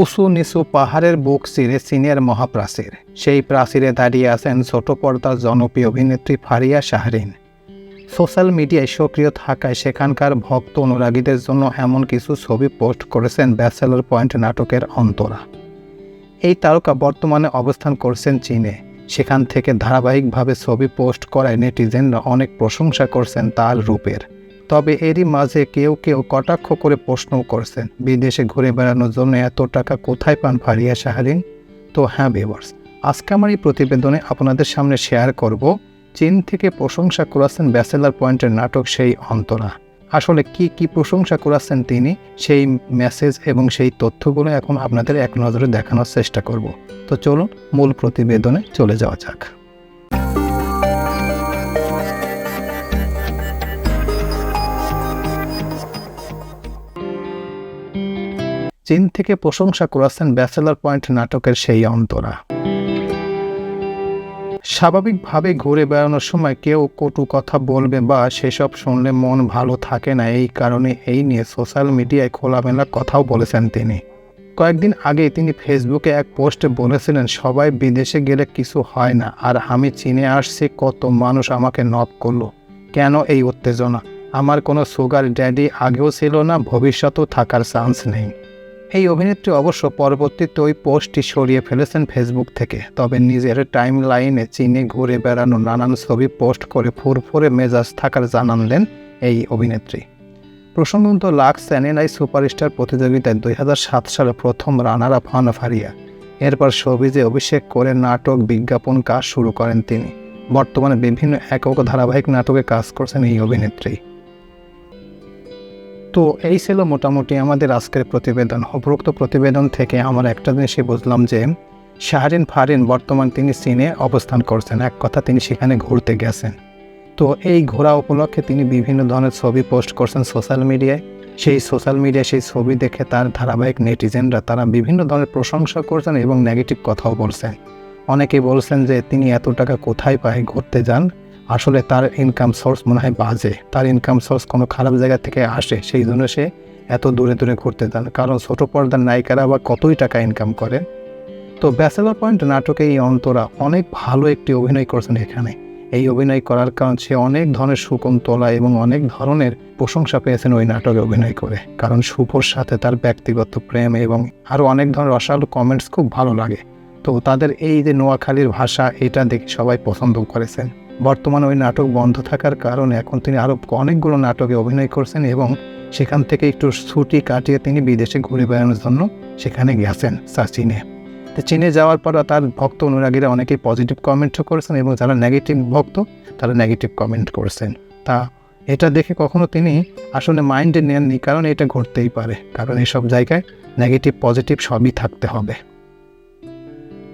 উঁচু নিচু পাহাড়ের বুক চিরে চীনের মহাপ্রাচীর। সেই প্রাচীরে দাঁড়িয়ে আছেন ছোট পর্দার জনপ্রিয় অভিনেত্রী ফারিয়া শাহরিন। সোশ্যাল মিডিয়ায় সক্রিয় থাকায় সেখানকার ভক্ত অনুরাগীদের জন্য এমন কিছু ছবি পোস্ট করেছেন ব্যাচেলর পয়েন্ট নাটকের অন্তরা। এই তারকা বর্তমানে অবস্থান করছেন চীনে। সেখান থেকে ধারাবাহিকভাবে ছবি পোস্ট করায় নেটিজেনরা অনেক প্রশংসা করছেন তার রূপের। তবে এরই মাঝে কেউ কেউ কটাক্ষ করে প্রশ্নও করছেন, বিদেশে ঘুরে বেড়ানোর জন্য এত টাকা কোথায় পান ফারিয়া শাহরিন? তো হ্যাঁ ভিউয়ার্স আজকে আমার এই প্রতিবেদনে আপনাদের সামনে শেয়ার করব, চীন থেকে প্রশংসা করেছেন ব্যাচেলার পয়েন্টের নাটক সেই অন্তরা। আসলে কি কি প্রশংসা করেছেন তিনি? সেই মেসেজ এবং সেই তথ্যগুলো এখন আপনাদের এক নজরে দেখানোর চেষ্টা করব। তো চলুন মূল প্রতিবেদনে চলে যাওয়া যাক। চীন থেকে প্রশংসা করেছেন ব্যাচেলার পয়েন্ট নাটকের সেই অন্তরা। স্বাভাবিকভাবে ঘুরে বেড়ানোর সময় কেউ কটু কথা বলবে বা সেসব শুনলে মন ভালো থাকে না, এই কারণে এই নিয়ে সোশ্যাল মিডিয়ায় খোলামেলা কথাও বলেছেন তিনি। কয়েকদিন আগে তিনি ফেসবুকে এক পোস্টে বলেছিলেন, সবাই বিদেশে গেলে কিছু হয় না, আর আমি চীনে আসছি, কত মানুষ আমাকে নক করল। কেন এই উত্তেজনা? আমার কোনো সুগার ড্যাডি আগেও ছিল না, ভবিষ্যতেও থাকার চান্স নেই। এই অভিনেত্রী অবশ্য পরবর্তীতে ওই পোস্টটি সরিয়ে ফেলেছেন ফেসবুক থেকে। তবে নিজের টাইম লাইনে চীনে ঘুরে বেড়ানো নানান ছবি পোস্ট করে ফুরফুরে মেজাজ থাকার জানালেন এই অভিনেত্রী। প্রসঙ্গত লাক্স চ্যানেলাই সুপারস্টার প্রতিযোগিতায় দুই হাজার সাত সালে প্রথম রানার আপ হন ফারিয়া। এরপর সবিজে অভিষেক করে নাটক বিজ্ঞাপন কাজ শুরু করেন তিনি। বর্তমানে বিভিন্ন একক ধারাবাহিক নাটকে কাজ করছেন এই অভিনেত্রী। তো এই ছিল মোটামুটি আমাদের আজকের প্রতিবেদন। উপরোক্ত প্রতিবেদন থেকে আমরা একটা জিনিসই বুঝলাম যে, শাহরিন ফারিন বর্তমান তিনি চীনে অবস্থান করছেন। এক কথা তিনি সেখানে ঘুরতে গেছেন। তো এই ঘোরা উপলক্ষে তিনি বিভিন্ন ধরনের ছবি পোস্ট করছেন সোশ্যাল মিডিয়ায়। সেই সোশ্যাল মিডিয়ায় সেই ছবি দেখে তার ধারাবাহিক নেটিজেনরা তারা বিভিন্ন ধরনের প্রশংসা করছেন এবং নেগেটিভ কথাও বলছেন। অনেকে বলছেন যে, তিনি এত টাকা কোথায় পায়? ঘুরতে যান? আসলে তার ইনকাম সোর্স মনে হয় বাজে। তার ইনকাম সোর্স কোনো খারাপ জায়গা থেকে আসে, সেই জন্য সে এত দূরে দূরে ঘুরতে যান। কারণ ছোট পর্দার নায়িকারা আবার কতই টাকা ইনকাম করেন? তো ব্যাচেলর পয়েন্ট নাটকে এই অন্তরা অনেক ভালো একটি অভিনয় করছেন এখানে। এই অভিনয় করার কারণ সে অনেক ধরনের সুকুন্তলা এবং অনেক ধরনের প্রশংসা পেয়েছেন ওই নাটকে অভিনয় করে। কারণ শুভর সাথে তার ব্যক্তিগত প্রেম এবং আরও অনেক ধরনের অসাধু কমেন্টস খুব ভালো লাগে। তো তাদের এই যে নোয়াখালীর ভাষা, এটা দেখে সবাই পছন্দ করেছেন। বর্তমানে ওই নাটক বন্ধ থাকার কারণে এখন তিনি আরও অনেকগুলো নাটকে অভিনয় করছেন এবং সেখান থেকে একটু ছুটি কাটিয়ে তিনি বিদেশে ঘুরে বেড়ানোর জন্য সেখানে গেছেন স্যার চীনে তো চীনে যাওয়ার পর তার ভক্ত অনুরাগীরা অনেকেই পজিটিভ কমেন্টও করেছেন এবং যারা নেগেটিভ ভক্ত, তারা নেগেটিভ কমেন্ট করেছেন। তা এটা দেখে কখনো তিনি আসলে মাইন্ডে নেননি, কারণ এটা ঘটতেই পারে। কারণ এসব জায়গায় নেগেটিভ পজিটিভ সবই থাকতে হবে।